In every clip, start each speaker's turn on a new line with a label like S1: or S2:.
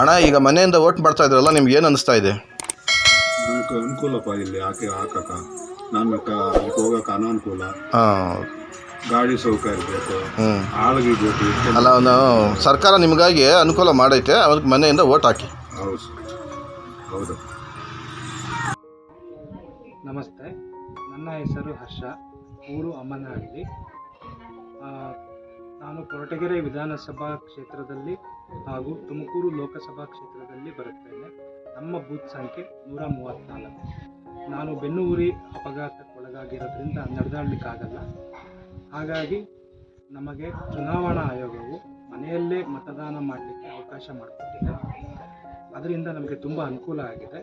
S1: ಅಣ್ಣ ಈಗ ಮನೆಯಿಂದ ವೋಟ್ ಮಾಡ್ತಾ ಇದ್ರಲ್ಲ ನಿಮ್ಗೆ ಏನು ಅನಿಸ್ತಾ ಇದೆ?
S2: ನನಗೆ ಅನುಕೂಲಪ್ಪ ಇಲ್ಲಿ ಹಾಕಿ ಹಾಕಕ್ಕ? ನಾನು ಅದಕ್ಕೆ ಹೋಗಕ್ಕೆ ಅನಾನುಕೂಲ.
S1: ಹಾಂ.
S2: ಗಾಡಿ ಸೌಕರ್ಯ ಬೇಕು
S1: ಹ್ಞೂ
S2: ಆಳ್ಗೆ ಬೇಕು ಇಷ್ಟೆಲ್ಲ.
S1: ಅಲ್ಲ ನಾವು ಸರ್ಕಾರ ನಿಮಗಾಗಿ ಅನುಕೂಲ ಮಾಡೈತೆ ಅದಕ್ಕೆ ಮನೆಯಿಂದ ವೋಟ್ ಹಾಕಿ.
S2: ಹೌದು. ಸರ್. ಹೌದು.
S3: ನಮಸ್ತೆ. ನನ್ನ ಹೆಸರು ಹರ್ಷ. ಊರು ಅಮ್ಮನಹಳ್ಳಿ. ಆ, ನಾನು ಕೊರಟಗೆರೆ ವಿಧಾನಸಭಾ ಕ್ಷೇತ್ರದಲ್ಲಿ ಹಾಗೂ ತುಮಕೂರು ಲೋಕಸಭಾ ಕ್ಷೇತ್ರದಲ್ಲಿ ಬರುತ್ತೇನೆ. ನಮ್ಮ ಬೂತ್ ಸಂಖ್ಯೆ ನೂರ ಮೂವತ್ತ್ನಾಲ್ಕು ನಾನು ಬೆನ್ನುಹುರಿ ಅಪಘಾತಕ್ಕೊಳಗಾಗಿರೋದ್ರಿಂದ ನಡೆದಾಡಲಿಕ್ಕಾಗಲ್ಲ. ಹಾಗಾಗಿ ನಮಗೆ ಚುನಾವಣಾ ಆಯೋಗವು ಮನೆಯಲ್ಲೇ ಮತದಾನ ಮಾಡಲಿಕ್ಕೆ ಅವಕಾಶ ಮಾಡಿಕೊಟ್ಟಿದೆ. ಅದರಿಂದ ನಮಗೆ ತುಂಬ ಅನುಕೂಲ ಆಗಿದೆ.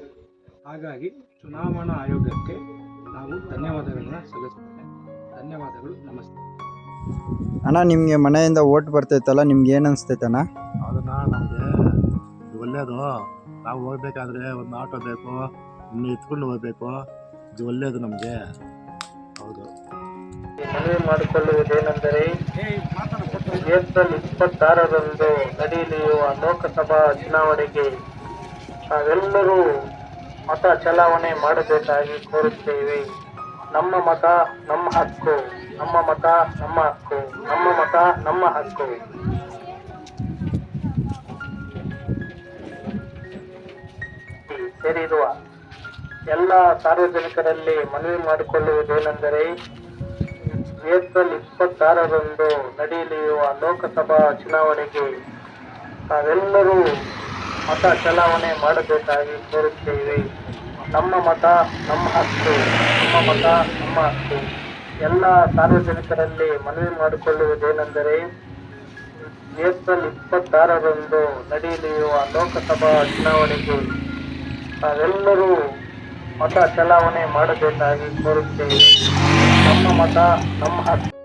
S3: ಹಾಗಾಗಿ ಚುನಾವಣಾ ಆಯೋಗಕ್ಕೆ ನಾವು ಧನ್ಯವಾದಗಳನ್ನು ಸಲ್ಲಿಸ್ತೇವೆ ಧನ್ಯವಾದಗಳು. ನಮಸ್ತೆ.
S4: ಅಣ್ಣ ನಿಮಗೆ ಮನೆಯಿಂದ ಓಟ್ ಬರ್ತೈತಲ್ಲ ನಿಮ್ಗೆ ಏನು ಅನಿಸ್ತೈತಣ್ಣ?
S5: ಅದನ್ನು ನಮಗೆ ಒಳ್ಳೆಯದು ನಾವು ಹೋಗ್ಬೇಕಾದ್ರೆ ಒಂದು ಆಟೋ ಬೇಕು ಇನ್ನು ಎತ್ಕೊಂಡು ಹೋಗ್ಬೇಕು. ಇದು ಒಳ್ಳೆಯದು ನಮಗೆ. ಹೌದು.
S3: ಮನವಿ ಮಾಡಿಕೊಳ್ಳುವುದೇನೆಂದರೆ ಏಪ್ರಿಲ್ ಇಪ್ಪತ್ತಾರರಂದು ನಡೆಯಲಿರುವ ಲೋಕಸಭಾ ಚುನಾವಣೆಗೆ ನಾವೆಲ್ಲರೂ ಮತ ಚಲಾವಣೆ ಮಾಡಬೇಕಾಗಿ ಕೋರುತ್ತೇವೆ. ನಮ್ಮ ಮತ ನಮ್ಮ ಹಕ್ಕು ನಮ್ಮ ಮತ ನಮ್ಮ ಹಕ್ಕು. ನಮ್ಮ ಮತ, ನಮ್ಮ ಹಕ್ಕು ಸೇರಿರುವ ಎಲ್ಲ ಸಾರ್ವಜನಿಕರಲ್ಲಿ ಮನವಿ ಮಾಡಿಕೊಳ್ಳುವುದೇನೆಂದರೆ, ಏಪ್ರಿಲ್ ಇಪ್ಪತ್ತಾರರಂದು ನಡೆಯಲಿರುವ ಲೋಕಸಭಾ ಚುನಾವಣೆಗೆ ನಾವೆಲ್ಲರೂ ಮತ ಚಲಾವಣೆ ಮಾಡಬೇಕಾಗಿ ಕೋರುತ್ತೇವೆ. ನಮ್ಮ ಮತ, ನಮ್ಮ ಹಕ್ಕು. ನಮ್ಮ ಮತ, ನಮ್ಮ ಹಕ್ಕು. ಎಲ್ಲ ಸಾರ್ವಜನಿಕರಲ್ಲಿ ಮನವಿ ಮಾಡಿಕೊಳ್ಳುವುದೇನೆಂದರೆ, ಏಪ್ರಿಲ್ ಇಪ್ಪತ್ತಾರರಂದು ನಡೆಯಲಿರುವ ಲೋಕಸಭಾ ಚುನಾವಣೆಗೆ ತಾವೆಲ್ಲರೂ ಮತ ಚಲಾವಣೆ ಮಾಡಬೇಕಾಗಿ ಕೋರುತ್ತೇವೆ. ನಮ್ಮ ಮತ, ನಮ್ಮ ಹಕ್ಕು.